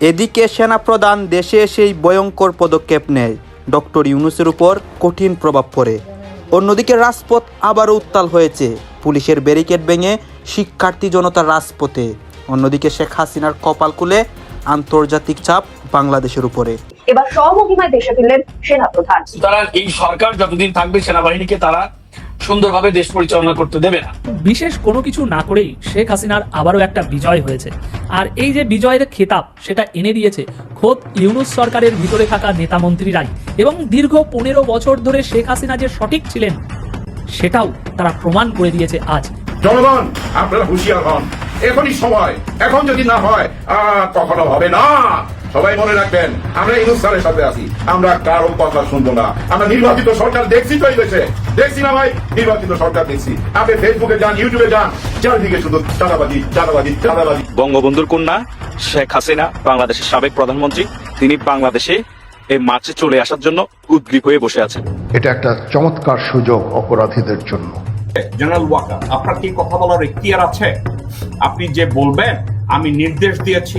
এদিকে সেনাপ্রধান দেশে সেই ভয়ঙ্কর পদক্ষেপ নেয়। ডক্টর ইউনুসের উপর কঠিন প্রভাব পড়ে। অন্যদিকে রাজপথ আবারও উত্তাল হয়েছে। পুলিশের ব্যারিকেড ভেঙে শিক্ষার্থী জনতা রাজপথে। অন্যদিকে শেখ হাসিনার কপাল খুলে আন্তর্জাতিক চাপ বাংলাদেশের উপরে। এবার স্বমহিমায় দেশে ফিরলেন সেনাপ্রধান। সুতরাং এই সরকার যতদিন থাকবে সেনাবাহিনীকে তারা সুন্দরভাবে দেশ পরিচালনা করতে দেবে না। বিশেষ কোনো কিছু না করেই শেখ হাসিনার আবারও একটা বিজয় হয়েছে। আর এই যে বিজয়ের খেতাব সেটা এনে দিয়েছে খোদ ইউনুস সরকারের ভিতরে থাকা নেতা মন্ত্রীরাই এবং দীর্ঘ পনেরো বছর ধরে শেখ হাসিনা যে সঠিক ছিলেন সেটাও তারা প্রমাণ করে দিয়েছে আজ। জনগণ আপনারা হুঁশিয়ার হন। এখনই সময়। এখন যদি না হয় কখনো হবে না। সবাই মনে রাখবেন আমরা ইউনুস স্যারের সাথে আছি। আমরা কারও কথা শুনব না? আমরা নির্বাচিত সরকার দেখছি তো এই দেশে। দেখছি না ভাই? নির্বাচিত সরকার দেখছি। আপনি ফেসবুকে যান ইউটিউবে যান। চারিদিকে শুধু চাঁদাবাজি চাঁদাবাজি চাঁদাবাজি। বঙ্গবন্ধুর কন্যা শেখ হাসিনা বাংলাদেশের সাবেক প্রধানমন্ত্রী তিনি বাংলাদেশে এই মার্চে চলে আসার জন্য উদ্গ্রীব হয়ে বসে আছেন। এটা একটা চমৎকার সুযোগ অপরাধীদের জন্য। জেনারেল ওয়াকার আপনার কি কথা বলার এখতিয়ার আছে? আপনি যে বলবেন আমি নির্দেশ দিয়েছি,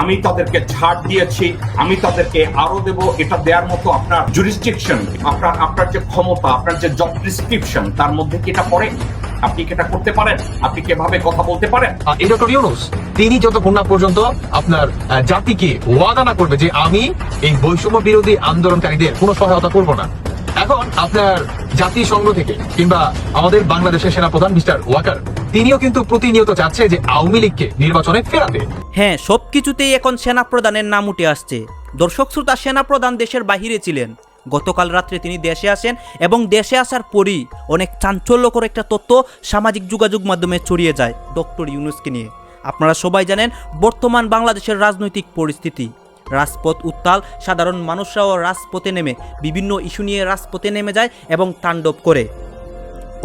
আমি তাদেরকে ছাড় দিয়েছি, আমি তাদেরকে আরও দেব, এটা দেওয়ার মতো আপনার জুরিস্ট্রিকশন আপনার আপনার যে ক্ষমতা, আপনার যে জব ডিসক্রিপশন তার মধ্যে কি এটা পড়ে? আপনি কি এটা করতে পারেন? আপনি কীভাবে কথা বলতে পারেন? এই ডক্টর ইউনুস, তিনি যতক্ষণ না পর্যন্ত আপনার জাতিকে ওয়াদা না করবে যে আমি এই বৈষম্য বিরোধী আন্দোলনকারীদের কোনো সহায়তা করব না। এখন আপনার জাতিসংঘ থেকে কিংবা আমাদের বাংলাদেশের সেনাপ্রধান মিস্টার ওয়াকার তিনিও কিন্তু প্রতিনিয়ত চাচ্ছে যে আওয়ামী লীগকে নির্বাচনে ফেরাতে। হ্যাঁ সব কিছুতেই এখন সেনাপ্রধানের নাম উঠে আসছে। দর্শক শ্রোতা সেনা সেনাপ্রধান দেশের বাহিরে ছিলেন। গতকাল রাত্রে তিনি দেশে আসেন এবং দেশে আসার পরই অনেক চাঞ্চল্যকর একটা তথ্য সামাজিক যোগাযোগ মাধ্যমে ছড়িয়ে যায় ডক্টর ইউনুসকে নিয়ে। আপনারা সবাই জানেন, বর্তমান বাংলাদেশের রাজনৈতিক পরিস্থিতি। রাজপথ উত্তাল, সাধারণ মানুষরাও রাজপথে নেমে, বিভিন্ন ইস্যু নিয়ে রাজপথে নেমে যায় এবং তাণ্ডব করে।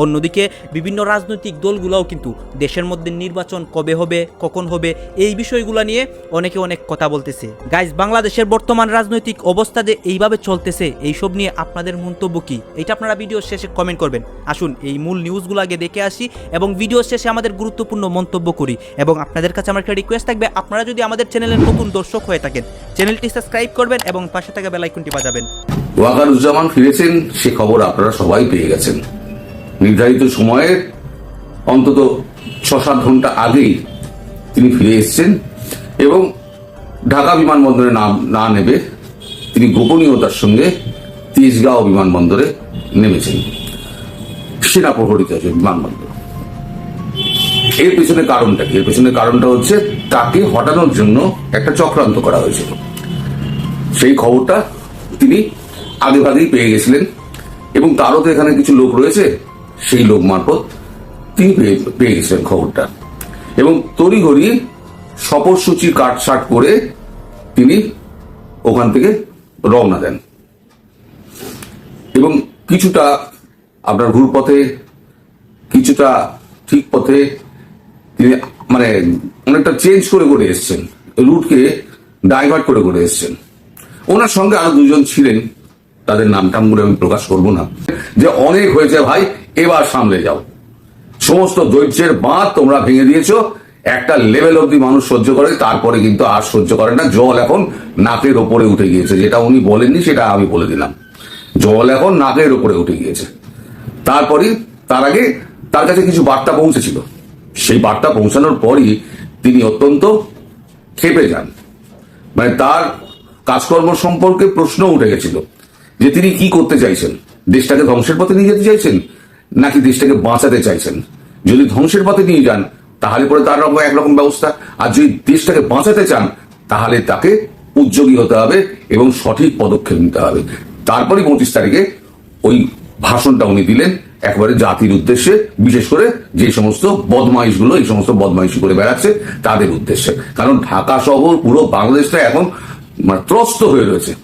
অন্যদিকে বিভিন্ন রাজনৈতিক দলগুলোও কিন্তু দেশের মধ্যে নির্বাচন কবে হবে, কখন হবে, এই বিষয়গুলো নিয়ে অনেকে অনেক কথা বলতেছে। গাইজ বাংলাদেশের বর্তমান রাজনৈতিক অবস্থা যে এইভাবে চলতেছে, এইসব নিয়ে আপনাদের মন্তব্য কি? এটা আপনারা ভিডিও শেষে কমেন্ট করবেন। আসুন, এই মূল নিউজগুলো আগে দেখে আসি এবং ভিডিও শেষে আমাদের গুরুত্বপূর্ণ মন্তব্য করি এবং আপনাদের কাছে আমার একটা রিকোয়েস্ট থাকবে, আপনারা যদি আমাদের চ্যানেলের নতুন দর্শক হয়ে থাকেন চ্যানেলটি সাবস্ক্রাইব করবেন এবং পাশে থাকা বেলাইকনটি বাজাবেন। ওয়াকারুজ্জামান ফিরেছেন, সে খবর আপনারা সবাই পেয়ে গেছেন। নির্ধারিত সময়ের অন্তত ছ সাত ঘণ্টা আগেই তিনি ফিরে এসেছেন এবং ঢাকা বিমানবন্দরে না না নেবে তিনি গোপনীয়তার সঙ্গে তেজগাঁও বিমানবন্দরে নেমেছেন। সেনা প্রহরিত আছে বিমানবন্দর। এর পেছনে কারণটা কি? এর পেছনে কারণটা হচ্ছে তাকে হটানোর জন্য একটা চক্রান্ত করা হয়েছিল। সেই খবরটা তিনি আগে ভাগেই পেয়ে গেছিলেন এবং তারও তো এখানে কিছু লোক রয়েছে সেই লোক মারফত তিনি পেয়ে গেছিলেন খবরটা। এবং তড়িঘড়ি শপথসূচি কাট সাট করে তিনি ওখান থেকে রওনা দেন। এবং কিছুটা আপনার ভুল পথে কিছুটা ঠিক পথে তিনি মানে অনেকটা চেঞ্জ করে করে এসছেন। রুটকে ডাইভার্ট করে করে এসছেন। ওনার সঙ্গে আরও দুজন ছিলেন। তাদের নাম টাম বলে আমি প্রকাশ করব না। যে অনেক হয়েছে ভাই এবার সামলে যাও। সমস্ত ধৈর্যের বাঁধ তোমরা ভেঙে দিয়েছ। একটা লেভেল অব্দি মানুষ সহ্য করে, তারপরে কিন্তু আর সহ্য করে না। জল এখন নাকের ওপরে উঠে গিয়েছে। যেটা উনি বলেননি, সেটা আমি বলে দিলাম। জল এখন নাকের ওপরে উঠে গিয়েছে। তারপরে তার আগে তার কাছে কিছু বার্তা পৌঁছেছিল। সেই বার্তা পৌঁছানোর পরই তিনি অত্যন্ত খেপে যান। মানে তার কাজকর্ম সম্পর্কে প্রশ্ন উঠে গেছিল যে তিনি কি করতে চাইছেন? দেশটাকে ধ্বংসের পথে নিয়ে যেতে চাইছেন? নাকি দেশটাকে বাঁচাতে চাইছেন? যদি ধ্বংসের পথে নিয়ে যান, তাহলে পরে তার রকম একরকম ব্যবস্থা। আর যদি দেশটাকে বাঁচাতে চান, তাহলে তাকে উদ্যোগী হতে হবে এবং সঠিক পদক্ষেপ নিতে হবে। তারপরে পঁচিশ তারিখে ওই ভাষণটা উনি দিলেন, একবারে জাতির উদ্দেশ্যে, বিশেষ করে যে সমস্ত বদমাইশগুলো, এই সমস্ত বদমাইশি করে বেড়াচ্ছে, তাদের উদ্দেশ্যে। কারণ ঢাকা শহর, পুরো বাংলাদেশটা এখন মানে ত্রস্ত হয়ে রয়েছে।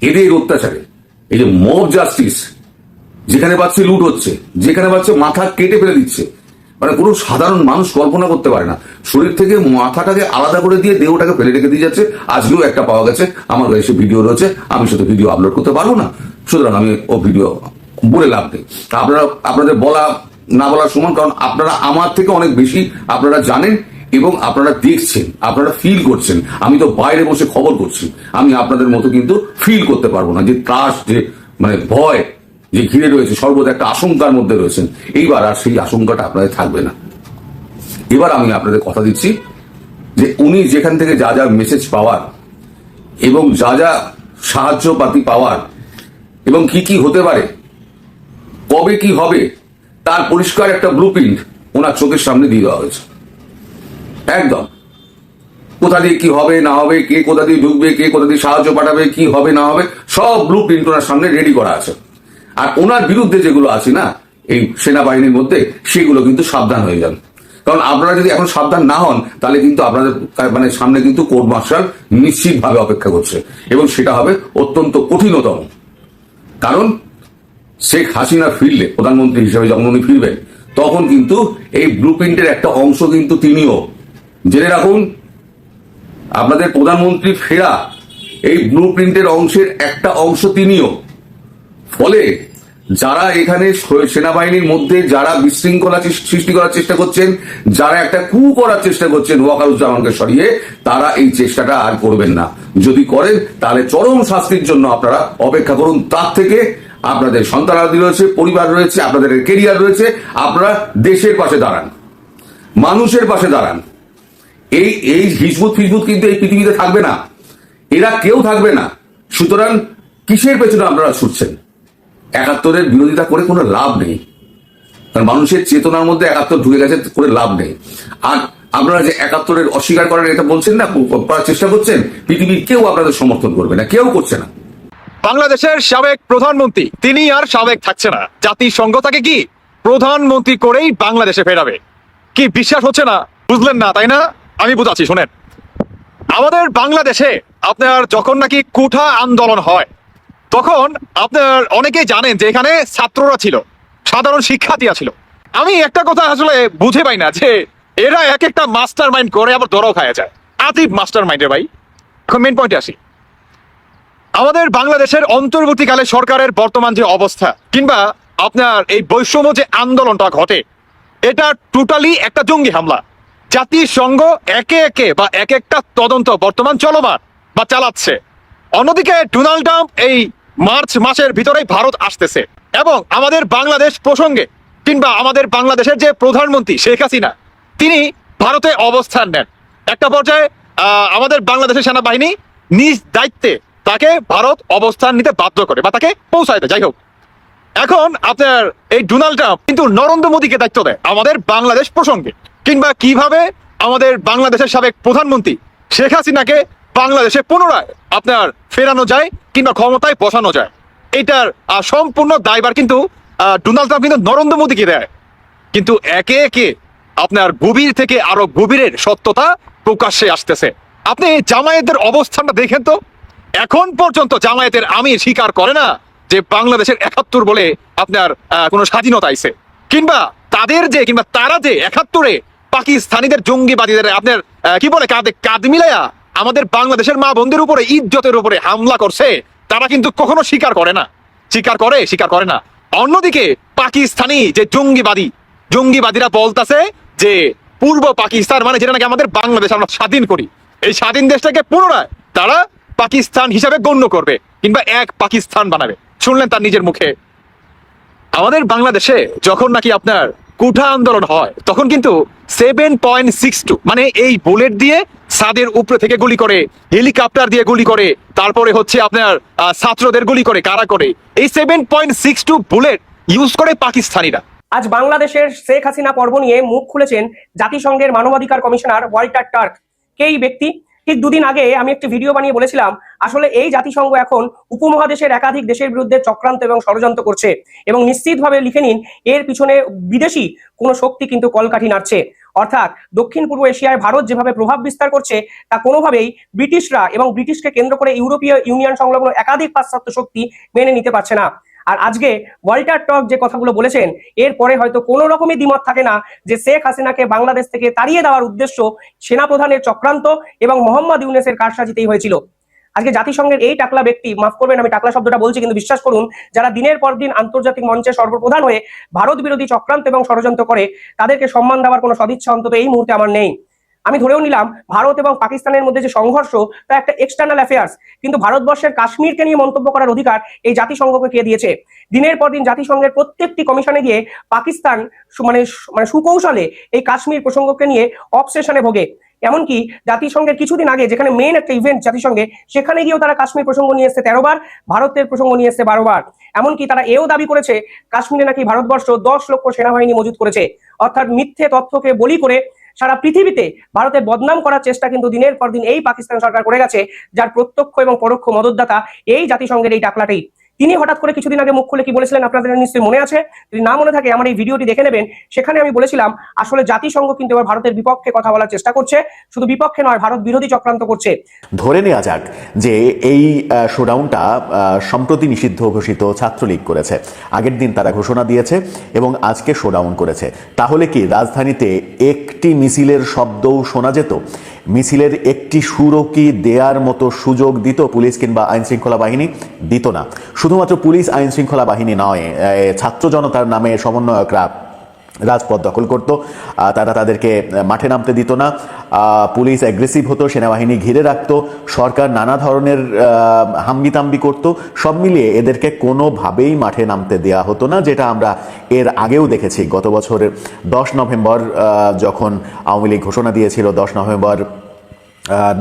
এদের অত্যাচারে, এই যে মব জাস্টিস যেখানে পাচ্ছে লুট হচ্ছে, যেখানে পাচ্ছে মাথা কেটে ফেলে দিচ্ছে। মানে কোনো সাধারণ মানুষ কল্পনা করতে পারে না। শরীর থেকে মাথাটাকে আলাদা করে দিয়ে দেহটাকে ফেলে রেখে দিয়ে যাচ্ছে। আজকেও একটা পাওয়া গেছে। আমার কাছে ভিডিও রয়েছে। আমি শুধু ভিডিও আপলোড করতে পারব না। সুতরাং আমি ও ভিডিও বলে লাভ নেই। আপনারা, আপনাদের বলা, না বলার সমান, কারণ আপনারা আমার থেকে অনেক বেশি আপনারা জানেন এবং আপনারা দেখছেন, আপনারা ফিল করছেন। আমি তো বাইরে বসে খবর করছি। আমি আপনাদের মতো কিন্তু ফিল করতে পারব না। যে ত্রাস, যে মানে ভয় যে ঘিরে রয়েছে, সর্বদা একটা আশঙ্কার মধ্যে রয়েছেন। এইবার আর সেই আশঙ্কাটা আপনাদের থাকবে না। এবার আমি আপনাদের কথা দিচ্ছি যে উনি যেখান থেকে যা যা মেসেজ পাওয়ার এবং যা যা সাহায্য পাতি পাওয়ার এবং কি কি হতে পারে, কবে কি হবে, তার পরিষ্কার একটা ব্লু প্রিন্ট ওনার চোখের সামনে দিয়ে দেওয়া হয়েছে। একদম। কোথা দিয়ে কি হবে, না হবে, কে কোথা দিয়ে ঢুকবে, কে কোথা দিয়ে সাহায্য পাঠাবে, কি হবে, না হবে, সব ব্লু প্রিন্ট ওনার সামনে রেডি করা আছে। আর ওনার বিরুদ্ধে যেগুলো আছে না, এই সেনাবাহিনীর মধ্যে, সেগুলো কিন্তু সাবধান হয়ে যান। কারণ আপনারা যদি এখন সাবধান না হন, তাহলে কিন্তু আপনাদের মানে সামনে কিন্তু কোর্ট মার্শাল নিশ্চিতভাবে অপেক্ষা করছে। এবং সেটা হবে অত্যন্ত কঠিনতম। কারণ শেখ হাসিনা ফিরলে, প্রধানমন্ত্রী হিসেবে যখন উনি ফিরবেন, তখন কিন্তু এই ব্লু একটা অংশ কিন্তু তিনিও। জেনে রাখুন, আপনাদের প্রধানমন্ত্রী ফেরা, এই ব্লু প্রিন্টের অংশের একটা অংশ তিনিও। ফলে যারা এখানে সেনাবাহিনীর মধ্যে যারা বিশৃঙ্খলা সৃষ্টি করার চেষ্টা করছেন, যারা একটা কু করার চেষ্টা করছেন ওয়াকারুজ্জামানকে সরিয়ে, তারা এই চেষ্টাটা আর করবেন না। যদি করেন, তাহলে চরম শাস্তির জন্য আপনারা অপেক্ষা করুন। তার থেকে আপনাদের সন্তানাদি রয়েছে, পরিবার রয়েছে, আপনাদের কেরিয়ার রয়েছে, আপনারা দেশের পাশে দাঁড়ান। মানুষের পাশে দাঁড়ান। এই এই হিজবুত ফিজবুত কিন্তু এই পৃথিবীতে থাকবে না। এরা কেউ থাকবে না। সুতরাং কিসের পেছনে আপনারা ছুটছেন? একাত্তরের বিরোধিতা করে কোনো লাভ নেই। কারণ মানুষের চেতনার মধ্যে একাত্তর ঢুকে গেছে, করে লাভ নেই। আর আপনারা যে একাত্তরের অস্বীকার করার এটা বলছেন না, করার চেষ্টা করছেন, পৃথিবীর কেউ আপনাদের সমর্থন করবে না, কেউ করছে না। বাংলাদেশের সাবেক প্রধানমন্ত্রী, তিনি আর সাবেক থাকছে না। জাতিসংঘ তাকে কি প্রধানমন্ত্রী করেই বাংলাদেশে ফেরাবে? কি বিশ্বাস হচ্ছে না? বুঝলেন না, তাই না? আমি বুঝাচ্ছি, শোনেন। আমাদের বাংলাদেশে আপনার যখন নাকি কুঠা আন্দোলন হয় তখন আপনার অনেকেই জানেন যে এখানে ছাত্ররা ছিল, সাধারণ শিক্ষার্থীরা ছিল। আমি একটা কথা আসলে বুঝে পাই না যে এরা এক একটা মাস্টার মাইন্ড করে আবার দরও খাওয়া যায়। আতিব মাস্টার মাইন্ডের ভাই। এখন মেন পয়েন্টে আসি। আমাদের বাংলাদেশের অন্তর্বর্তীকালে সরকারের বর্তমান যে অবস্থা, কিংবা আপনার এই বৈষম্য যে আন্দোলনটা ঘটে, এটা টোটালি একটা জঙ্গি হামলা। জাতিসংঘ একে একে বা এক একটা তদন্ত বর্তমান চলমান বা চালাচ্ছে। অন্যদিকে ডোনাল্ড ট্রাম্প এই মার্চ মাসের ভিতরেই ভারত আসতেছে। এবং আমাদের বাংলাদেশ প্রসঙ্গে, কিংবা আমাদের বাংলাদেশের যে প্রধানমন্ত্রী শেখ হাসিনা, তিনি ভারতে অবস্থান নেন। একটা পর্যায়ে আমাদের বাংলাদেশের সেনাবাহিনী নিজ দায়িত্বে তাকে ভারত অবস্থান নিতে বাধ্য করে, বা তাকে পৌঁছায় দেয়। যাই হোক, এখন আপনার এই ডোনাল্ড ট্রাম্প কিন্তু নরেন্দ্র মোদীকে দায়িত্ব দেয় আমাদের বাংলাদেশ প্রসঙ্গে, কিংবা কীভাবে আমাদের বাংলাদেশের সাবেক প্রধানমন্ত্রী শেখ হাসিনাকে বাংলাদেশে পুনরায় আপনার ফেরানো যায় কিংবা ক্ষমতায় বসানো যায়। এটার সম্পূর্ণ দায়বার কিন্তু ডোনাল্ড ট্রাম্প কিন্তু নরেন্দ্র মোদীকে দেয়। কিন্তু একে একে আপনার গভীর থেকে আরও গভীরের সত্যতা প্রকাশ্যে আসতেছে। আপনি জামায়াতের অবস্থানটা দেখেন তো? এখন পর্যন্ত জামায়াতের আমির স্বীকার করে না যে বাংলাদেশের একাত্তর বলে আপনার কোনো স্বাধীনতা আইছে কিংবা তাদের যে, কিংবা তারা যে একাত্তরে পাকিস্তানিদের জঙ্গিবাদীদের আপনার কি বলে কাঁধে কাঁধ মিলাইয়া আমাদের বাংলাদেশের মা বোনদের উপরে, ইজ্জতের উপরে হামলা করছে, তারা কিন্তু কখনো স্বীকার করে না। স্বীকার করে স্বীকার করে না। অন্যদিকে পাকিস্তানি যে জঙ্গিবাদী, জঙ্গিবাদীরা বলতাছে যে পূর্ব পাকিস্তান মানে যেটা নাকি আমাদের বাংলাদেশ, আমরা স্বাধীন করি। এই স্বাধীন দেশটাকে পুনরায় তারা পাকিস্তান হিসাবে গণ্য করবে কিংবা এক পাকিস্তান বানাবে। শুনলেন তার নিজের মুখে। আমাদের বাংলাদেশে যখন নাকি আপনার কুঠা আন্দোলন হয়, তখন কিন্তু সেভেন মানে এই বুলেট দিয়ে ছাদের উপরে থেকে গুলি করে, হেলিকপ্টার দিয়ে গুলি করে, তারপরে হচ্ছে আপনার ছাত্রদের গুলি করে, কারা করে। এই seven point six two bullet use করে পাকিস্তানিরা। আজ বাংলাদেশের শেখ হাসিনা পর্ব নিয়ে মুখ খুলেছেন জাতিসংঘের মানবাধিকার কমিশনার ওয়াল্টার টার্ক। কে এই ব্যক্তি? ঠিক দুদিন আগে আমি একটি ভিডিও বানিয়ে বলেছিলাম, আসলে এই জাতিসংঘ এখন উপমহাদেশের একাধিক দেশের বিরুদ্ধে চক্রান্ত এবং ষড়যন্ত্র করছে এবং নিশ্চিতভাবে লিখে নিন, এর পিছনে বিদেশি কোনো শক্তি কিন্তু কলকাঠি নাড়ছে। অর্থাৎ দক্ষিণ পূর্ব এশিয়ায় ভারত যেভাবে প্রভাব বিস্তার করছে, তা কোনোভাবেই ব্রিটিশরা এবং ব্রিটিশকে কেন্দ্র করে ইউরোপীয় ইউনিয়ন সংলগ্ন একাধিক পাশ্চাত্য শক্তি মেনে নিতে পারছে না। আর আজকে ওয়াল্টার টক যে কথাগুলো বলেছেন, এরপরে হয়তো কোনো রকমই দ্বিমত থাকে না যে শেখ হাসিনাকে বাংলাদেশ থেকে তাড়িয়ে দেওয়ার উদ্দেশ্য সেনাপ্রধানের চক্রান্ত এবং মোহাম্মদ ইউনেসের কারসাজিতেই হয়েছিল। আজকে জাতিসংঘের এই টাকলা ব্যক্তি, মাফ করবেন আমি টাকলা শব্দটা বলছি, কিন্তু বিশ্বাস করুন, যারা দিনের পর দিন আন্তর্জাতিক মঞ্চে সর্বপ্রধান হয়ে ভারত বিরোধী চক্রান্ত এবং ষড়যন্ত্র করে, তাদেরকে সম্মান দেওয়ার কোনো সদিচ্ছা অন্তত এই মুহূর্তে আমার নেই। আমি ধরেও নিলাম, ভারত এবং পাকিস্তানের মধ্যে যে সংঘর্ষ, তা একটা এক্সটার্নাল অ্যাফেয়ার্স কিন্তু ভারতবর্ষের কাশ্মীরকে নিয়ে মন্তব্য করার অধিকার এই জাতিসংঘকে কে দিয়েছে? দিনের পর দিন জাতিসংঘের প্রত্যেকটি কমিশনে গিয়ে পাকিস্তান মানে মানে সুকৌশলে এই কাশ্মীর প্রসঙ্গকে নিয়ে অবসেশনে ভোগে। এমনকি জাতিসংঘের কিছুদিন আগে যেখানে মেন একটা ইভেন্ট জাতিসংঘে, সেখানে গিয়েও তারা কাশ্মীর প্রসঙ্গ নিয়ে এসছে তেরো বার, ভারতের প্রসঙ্গ নিয়ে এসছে বারো বার। এমনকি তারা এও দাবি করেছে, কাশ্মীরে নাকি ভারতবর্ষ দশ লক্ষ সেনাবাহিনী মজুত করেছে। অর্থাৎ মিথ্যে তথ্যকে বলি করে সারা পৃথিবীতে ভারতে বদনাম করার চেষ্টা কিন্তু দিনের পর দিন এই পাকিস্তান সরকার করে গেছে, যার প্রত্যক্ষ এবং পরোক্ষ মদতদাতা এই জাতিসংঘের এই টাকলাটাই তিনি হঠাৎ করে কিছুদিন আগে মুখ খুলে কি বলেছিলেন আপনাদের নিশ্চয়ই মনে আছে? যদি না মনে থাকে, আমার এই ভিডিওটি দেখে নেবেন। সেখানে আমি বলেছিলাম, আসলে জাতিসংঘ কিন্তু এবার ভারতের বিপক্ষে কথা বলার চেষ্টা করছে। শুধু বিপক্ষে নয়, ভারত বিরোধী চক্রান্ত করছে। ধরে নেওয়া যাক যে এই শোডাউনটা সম্প্রতি নিষিদ্ধ ঘোষিত ছাত্রলীগ করেছে। আগের দিন তারা ঘোষণা দিয়েছে এবং আজকে শোডাউন করেছে। তাহলে কি রাজধানীতে একটি মিছিলের শব্দও শোনা যেত? মিছিলের একটি সুরকি দেয়ার মতো সুযোগ দিত পুলিশ কিংবা আইন শৃঙ্খলা বাহিনী, দিত না। শুধুমাত্র পুলিশ আইন শৃঙ্খলা বাহিনী নয় ছাত্র জনতার নামে সমন্বয়করা রাজপথ দখল করত। তারা তাদেরকে মাঠে নামতে দিত না। পুলিশ অ্যাগ্রেসিভ হতো, সেনাবাহিনী ঘিরে রাখত। সরকার নানা ধরনের হাম্বিতাম্বি করত। সব মিলিয়ে এদেরকে কোনোভাবেই মাঠে নামতে দেয়া হতো না, যেটা আমরা এর আগেও দেখেছি। গত বছরের দশ নভেম্বর যখন আওয়ামী লীগ ঘোষণা দিয়েছিল, দশ নভেম্বর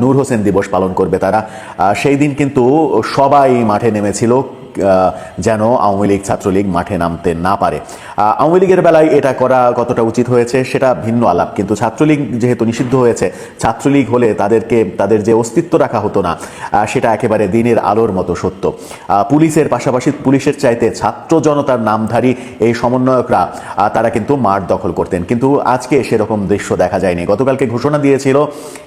নূর হোসেন দিবস পালন করবে তারা। সেই দিন কিন্তু সবাই মাঠে নেমেছিল। যেন আওয়ামী লীগ ছাত্রলীগ মাঠে নামতে না পারে। আওয়ামী লীগের বেলায় এটা করা কতটা উচিত হয়েছে সেটা ভিন্ন আলাপ, কিন্তু ছাত্রলীগ যেহেতু নিষিদ্ধ হয়েছে, ছাত্রলীগ হলে তাদেরকে, তাদের যে অস্তিত্ব রাখা হতো না সেটা একেবারে দিনের আলোর মতো সত্য। পুলিশের পাশাপাশি পুলিশের চাইতে ছাত্র জনতার নামধারী এই সমন্বয়করা তারা কিন্তু মাঠ দখল করতেন। কিন্তু আজকে সেরকম দৃশ্য দেখা যায়নি। গতকালকে ঘোষণা দিয়েছিল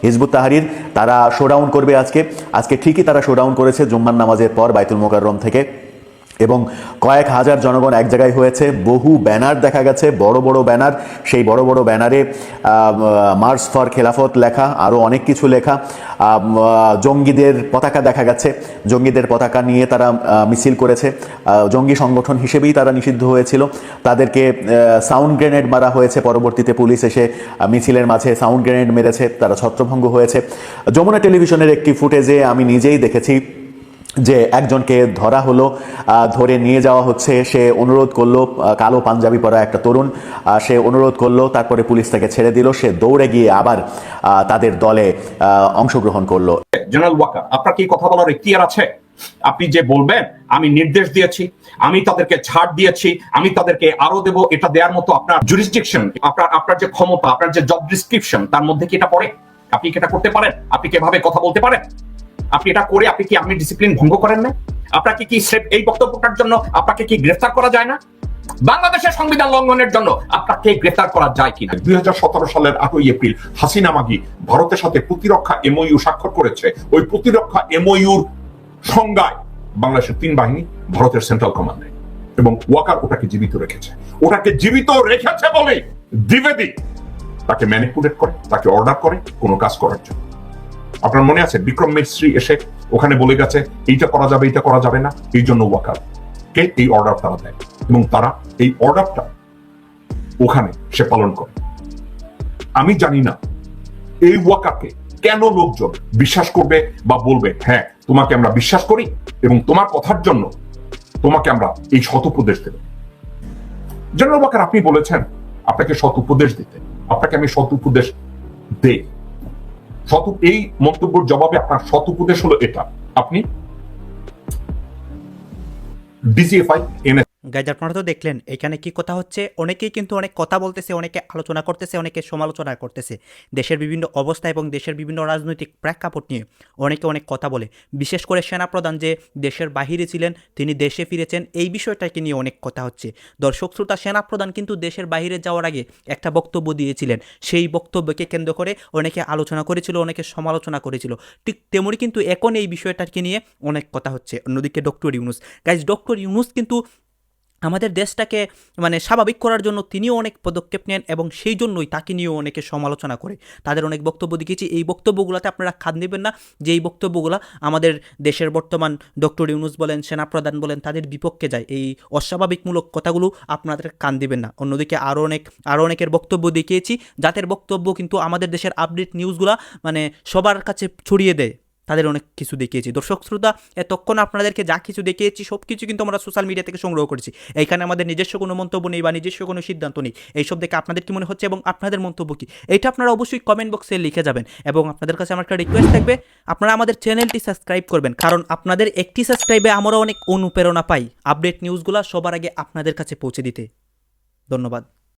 হিজবুত তাহারির, তারা শোডাউন করবে আজকে। আজকে ঠিকই তারা শোডাউন করেছে জুম্মার নামাজের পর বাইতুল মোকাররম থেকে। এবং কয়েক হাজার জনগণ এক জায়গায় হয়েছে। বহু ব্যানার দেখা গেছে, বড় বড় ব্যানার। সেই বড় বড় ব্যানারে মার্চ ফর খেলাফত লেখা আরও অনেক কিছু লেখা। জঙ্গিদের পতাকা দেখা গেছে। জঙ্গিদের পতাকা নিয়ে তারা মিছিল করেছে। জঙ্গি সংগঠন হিসেবেই তারা নিষিদ্ধ হয়েছিল। তাদেরকে সাউন্ড গ্রেনেড মারা হয়েছে। পরবর্তীতে পুলিশ এসে মিছিলের মাঝে সাউন্ড গ্রেনেড মেরেছে। তারা ছত্রভঙ্গ হয়েছে। যমুনা টেলিভিশনের একটি ফুটেজে আমি নিজেই দেখেছি যে একজনকে ধরা হলো ধরে নিয়ে যাওয়া হচ্ছে। সে অনুরোধ করল কালো পাঞ্জাবি পরা একটা তরুণ সে অনুরোধ করল, তারপরে পুলিশ তাকে ছেড়ে দিল। সে দৌড়ে গিয়ে আবার তাদের দলে অংশগ্রহণ করল। জেনারেল ওয়াকার, আপনার কি কথা বলার এখতিয়ার আছে? আপনি যে বলবেন, আমি নির্দেশ দিয়েছি, আমি তাদেরকে ছাড় দিয়েছি, আমি তাদেরকে আরও দেব, এটা দেওয়ার মতো আপনার জুরিসডিকশন আপনার আপনার যে ক্ষমতা, আপনার যে জব ডিসক্রিপশন তার মধ্যে কি এটা পড়ে? আপনি কি এটা করতে পারেন? আপনি কীভাবে কথা বলতে পারেন? আপনি এটা করে আপনি কি আপনি ডিসিপ্লিন ভঙ্গ করেন না আপনাকে কি এই বক্তব্যটার জন্য আপনাকে কি গ্রেফতার করা যায় না? বাংলাদেশের সংবিধান লঙ্ঘনের জন্য আপনাকে গ্রেফতার করা যায় কিনা? দুই হাজার সতেরো সালের আটই এপ্রিল হাসিনা মাগি ভারতের সাথে প্রতিরক্ষা এমওইউ স্বাক্ষর করেছে। ওই প্রতিরক্ষা এমওইউর সংজ্ঞায় বাংলাদেশের তিন বাহিনী ভারতের সেন্ট্রাল কমান্ডে এবং ওয়াকার ওটাকে জীবিত রেখেছে। ওটাকে জীবিত রেখেছে বলে দ্বিবেদী তাকে ম্যানিপুলেট করে, তাকে অর্ডার করে কোনো কাজ করার জন্য। আপনার মনে আছে? বিক্রম মিস্ত্রি এসে ওখানে বলে গেছে, এইটা করা যাবে, এইটা করা যাবে না। এই জন্য ওয়াকার কে? এই অর্ডার তারা দেয়। এবং তারা এই অর্ডারটা ওখানে সে পালন করে। আমি জানি না এই ওয়াকাকে কেন লোকজন বিশ্বাস করবে বা বলবে হ্যাঁ তোমাকে আমরা বিশ্বাস করি এবং তোমার কথার জন্য তোমাকে আমরা এই সৎ উপদেশ দেব। জেনারেল ওয়াকার আপনি বলেছেন, আপনাকে সৎ উপদেশ দিতে। আপনাকে আমি সৎ উপদেশ দেই। সৎ এই মন্তব্যের জবাবে আপনার শত উপদেশ হলো এটা। আপনি ডিজিএফআই এনে গাইজ, আপনারা তো দেখলেন, এখানে কি কথা হচ্ছে? অনেকেই কিন্তু অনেক কথা বলতেছে, অনেকে আলোচনা করতেছে, অনেকে সমালোচনা করতেছে। দেশের বিভিন্ন অবস্থা এবং দেশের বিভিন্ন রাজনৈতিক প্রেক্ষাপট নিয়ে অনেকে অনেক কথা বলে। বিশেষ করে সেনাপ্রধান যে দেশের বাহিরে ছিলেন, তিনি দেশে ফিরেছেন, এই বিষয়টাকে নিয়ে অনেক কথা হচ্ছে। দর্শক, শ্রোতা, সেনাপ্রধান কিন্তু দেশের বাইরে যাওয়ার আগে একটা বক্তব্য দিয়েছিলেন। সেই বক্তব্যকে কেন্দ্র করে অনেকে আলোচনা করেছিল, অনেকে সমালোচনা করেছিল। ঠিক তেমনই কিন্তু এখন এই বিষয়টাকে নিয়ে অনেক কথা হচ্ছে। অন্যদিকে doctor Yunus. Guys, doctor Yunus কিন্তু আমাদের দেশটাকে মানে স্বাভাবিক করার জন্য তিনিও অনেক পদক্ষেপ নেন এবং সেই জন্যই তাকে নিয়েও অনেকে সমালোচনা করে। তাদের অনেক বক্তব্য দেখেছি এই বক্তব্যগুলোতে আপনারা খাদ নেবেন না। যে এই বক্তব্যগুলো আমাদের দেশের বর্তমান ডক্টর ইউনুস বলেন, সেনাপ্রধান বলেন, তাদের বিপক্ষে যায়। এই অস্বাভাবিকমূলক কথাগুলো আপনাদের কান দিবেন না। অন্যদিকে আরও অনেক আরও অনেকের বক্তব্য দেখিয়েছি। যাদের বক্তব্য কিন্তু আমাদের দেশের আপডেট নিউজগুলো মানে সবার কাছে ছড়িয়ে দেয়। তাদের অনেক কিছু দেখিয়েছি। দর্শক, শ্রোতা, এতক্ষণ আপনাদেরকে যা কিছু দেখিয়েছি সব কিছু কিন্তু আমরা সোশ্যাল মিডিয়া থেকে সংগ্রহ করেছি। এইখানে আমাদের নিজস্ব কোনো মন্তব্য নেই বা নিজস্ব কোনো সিদ্ধান্ত নেই। এইসব দেখে আপনাদের কি মনে হচ্ছে এবং আপনাদের মন্তব্য কি? এইটা আপনারা অবশ্যই কমেন্ট বক্সে লিখে যাবেন এবং আপনাদের কাছে আমার একটা রিকোয়েস্ট থাকবে, আপনারা আমাদের চ্যানেলটি সাবস্ক্রাইব করবেন। কারণ আপনাদের একটি সাবস্ক্রাইবে আমরা অনেক অনুপ্রেরণা পাই। আপডেট নিউজগুলো সবার আগে আপনাদের কাছে পৌঁছে দিতে। ধন্যবাদ।